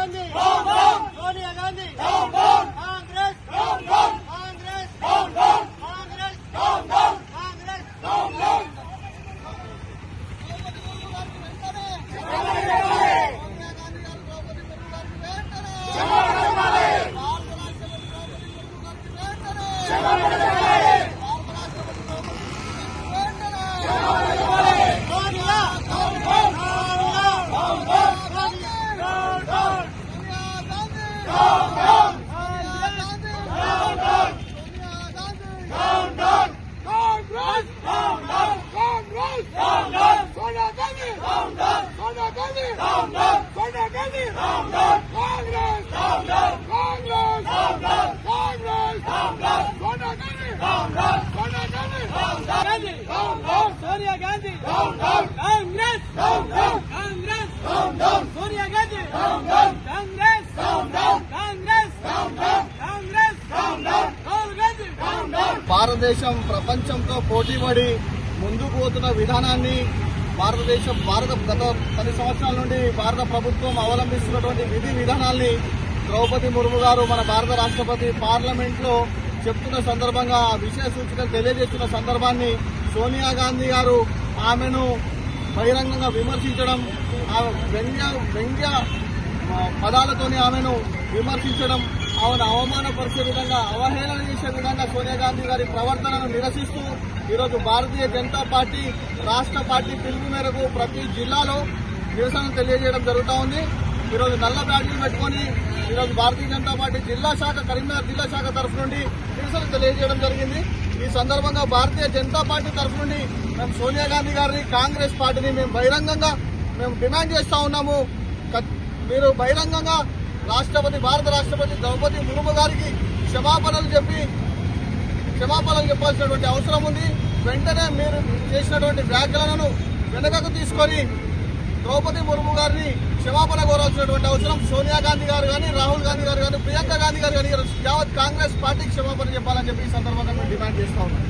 గాంధీ! సోనియా గాంధీ! గాంధీ కాంగ్రెస్ కాంగ్రెస్ సోనియా గాంధీ కాంగ్రెస్ కాంగ్రెస్ కాంగ్రెస్ రాహుల్ గాంధీ భారతదేశం ప్రపంచంతో పోటీపడి ముందుకు పోతున్న విధానాన్ని భారతదేశం భారత గత పది సంవత్సరాల నుండి భారత ప్రభుత్వం అవలంబిస్తున్నటువంటి విధి విధానాల్ని ద్రౌపది ముర్ము గారు మన భారత రాష్ట్రపతి పార్లమెంట్లో చెప్తున్న సందర్భంగా విషయ సూచికలు తెలియజేస్తున్న సందర్భాన్ని సోనియా గాంధీ గారు ఆమెను బహిరంగంగా విమర్శించడం ఆమె వ్యంగ్య వ్యంగ్య పదాలతోని ఆమెను విమర్శించడం ఆమెను అవమానపరిచే విధంగా అవహేళన చేసే విధంగా సోనియా గాంధీ గారి ప్రవర్తనను నిరసిస్తూ ఈరోజు భారతీయ జనతా పార్టీ రాష్ట్ర పార్టీ పిలుపు మేరకు ప్రతి జిల్లాలో నిరసన తెలియజేయడం జరుగుతూ ఉంది. ఈరోజు నల్ల బ్యాడ్లు పెట్టుకొని ఈరోజు భారతీయ జనతా పార్టీ జిల్లా శాఖ కరీంనగర్ జిల్లా శాఖ తరఫు నుండి నిరసన తెలియజేయడం జరిగింది. ఈ సందర్భంగా భారతీయ జనతా పార్టీ తరఫు నుండి మేము సోనియా గాంధీ గారిని కాంగ్రెస్ పార్టీని మేము బహిరంగంగా మేము డిమాండ్ చేస్తూ ఉన్నాము. మీరు బహిరంగంగా రాష్ట్రపతి భారత రాష్ట్రపతి ద్రౌపది ముర్ము గారికి క్షమాపణలు చెప్పి క్షమాపణలు చెప్పాల్సినటువంటి అవసరం ఉంది. వెంటనే మీరు చేసినటువంటి వ్యాఖ్యలను వెనకకు తీసుకొని ద్రౌపది ముర్ము గారిని క్షమాపణ కోరాల్సినటువంటి అవసరం సోనియా గాంధీ గారు కానీ రాహుల్ గాంధీ గారు కానీ ప్రియాంక గాంధీ గారు కానీ యావత్ కాంగ్రెస్ పార్టీకి క్షమాపణ చెప్పాలని చెప్పి ఈ సందర్భంగా మేము డిమాండ్ చేస్తా ఉన్నాం.